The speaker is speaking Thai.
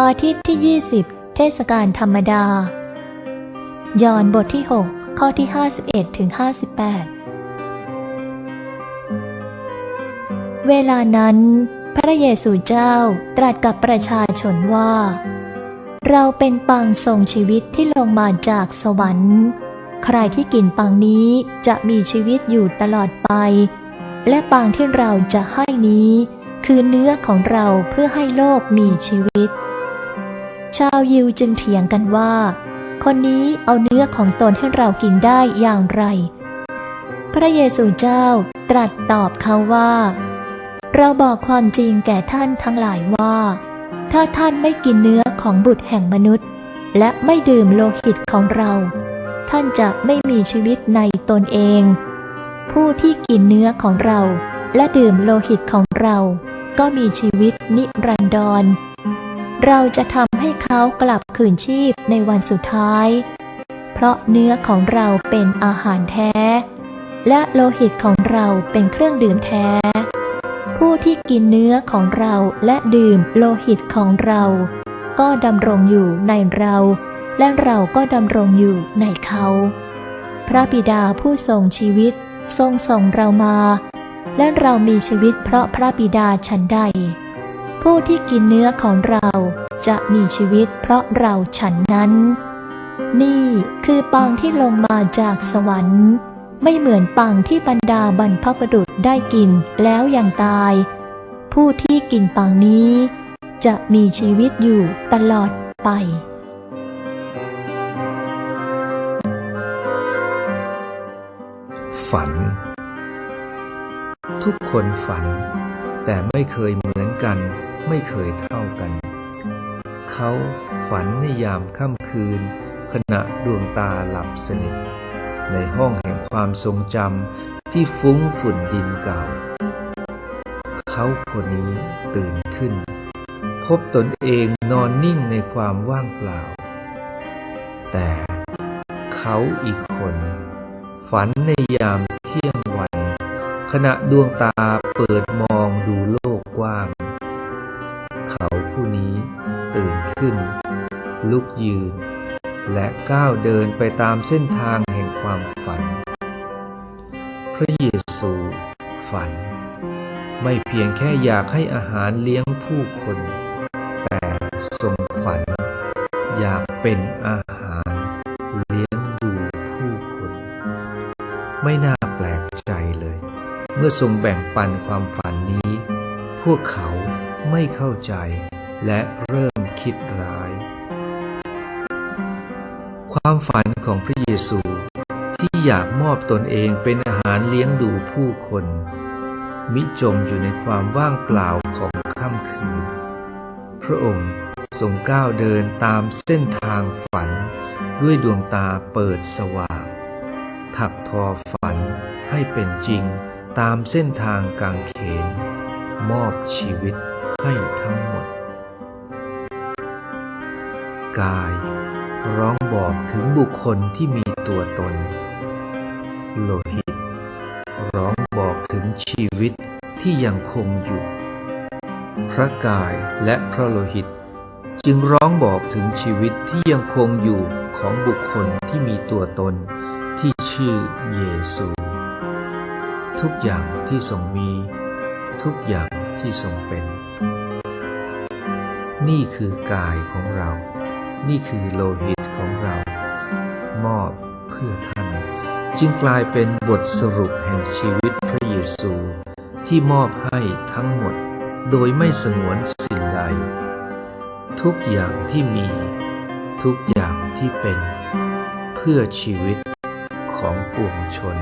อาทิตย์ที่ 20 เทศกาลธรรมดา ยอห์นบทที่ 6 ข้อที่ 51ถึง58 เวลานั้น พระเยซูเจ้าตรัสกับประชาชนว่า เราเป็นปังทรงชีวิตที่ลงมาจากสวรรค์ ใครที่กินปังนี้จะมีชีวิตอยู่ตลอดไป และปังที่เราจะให้นี้ คือเนื้อของเราเพื่อให้โลกมีชีวิต ชาวยิวจึงเถียงกันว่า คนนี้เอาเนื้อของตนให้เรากินได้อย่างไร พระเยซูเจ้าตรัสตอบเขาว่า เราบอกความจริงแก่ท่านทั้งหลายว่า ถ้าท่านไม่กินเนื้อของบุตรแห่งมนุษย์ และไม่ดื่มโลหิตของเรา ท่านจะไม่มีชีวิตในตนเอง ผู้ที่กินเนื้อของเราและดื่มโลหิตของเรา ก็มีชีวิตนิรันดร เราจะทำให้เขากลับคืนชีพในวันสุดท้าย เพราะเนื้อของเราเป็นอาหารแท้ และโลหิตของเราเป็นเครื่องดื่มแท้ ผู้ที่กินเนื้อของเราและดื่มโลหิตของเรา ก็ดำรงอยู่ในเรา และเราก็ดำรงอยู่ในเขา พระบิดาผู้ทรงชีวิตทรงส่งเรามา และเรามีชีวิตเพราะพระบิดาฉันใด ผู้ที่กินเนื้อของเราจะมีชีวิตเพราะเราฉันนั้น นี่คือปังที่ลงมาจากสวรรค์ ไม่เหมือนปังที่บรรดาบรรพบุรุษได้กินแล้วยังตาย ผู้ที่กินปังนี้ จะมีชีวิตอยู่ตลอดไปฝัน ทุกคนฝัน แต่ไม่เคยเหมือนกัน ไม่เคยเท่ากัน เขาฝันในยามค่ำคืน ขณะดวงตาหลับสนิท ในห้องแห่งความทรงจำที่ฟุ้งฝุ่นดินเก่า เขาคนนี้ตื่นขึ้น พบตนเองนอนนิ่งในความว่างเปล่า แต่เขาอีกคน ฝันในยามเที่ยงวัน ขณะดวงตาเปิดมอง ขึ้น ลุกยืน และก้าวเดินไปตามเส้นทางแห่งความฝัน พระเยซูฝัน ไม่เพียงแค่อยากให้อาหารเลี้ยงผู้คน แต่ทรงฝัน อยากเป็นอาหารเลี้ยงดูผู้คน ไม่น่าแปลกใจเลย เมื่อทรงแบ่งปันความฝันนี้ พวกเขาไม่เข้าใจ และเริ่มคิดร้าย ความฝันของพระเยซูที่อยากมอบตนเองเป็นอาหารเลี้ยงดูผู้คน มิจมอยู่ในความว่างเปล่าของค่ำคืน พระองค์ทรงก้าวเดินตามเส้นทางฝันด้วยดวงตาเปิดสว่าง ถักทอฝันให้เป็นจริงตามเส้นทางกางเขน มอบชีวิตให้ทั้งหมด กาย ร้องบอกถึงบุคคลที่มีตัวตน โลหิต ร้องบอกถึงชีวิตที่ยังคงอยู่ พระกายและพระโลหิต จึงร้องบอกถึงชีวิตที่ยังคงอยู่ของบุคคลที่มีตัวตนที่ชื่อเยซู ทุกอย่างที่ทรงมี ทุกอย่างที่ทรงเป็น นี่คือกายของเรา นี่คือโลหิตของเรา มอบเพื่อท่าน จึงกลายเป็นบทสรุปแห่งชีวิตพระเยซู ที่มอบให้ทั้งหมด โดยไม่สงวนสิ่งใด ทุกอย่างที่มี ทุกอย่างที่เป็น เพื่อชีวิตของปวงชน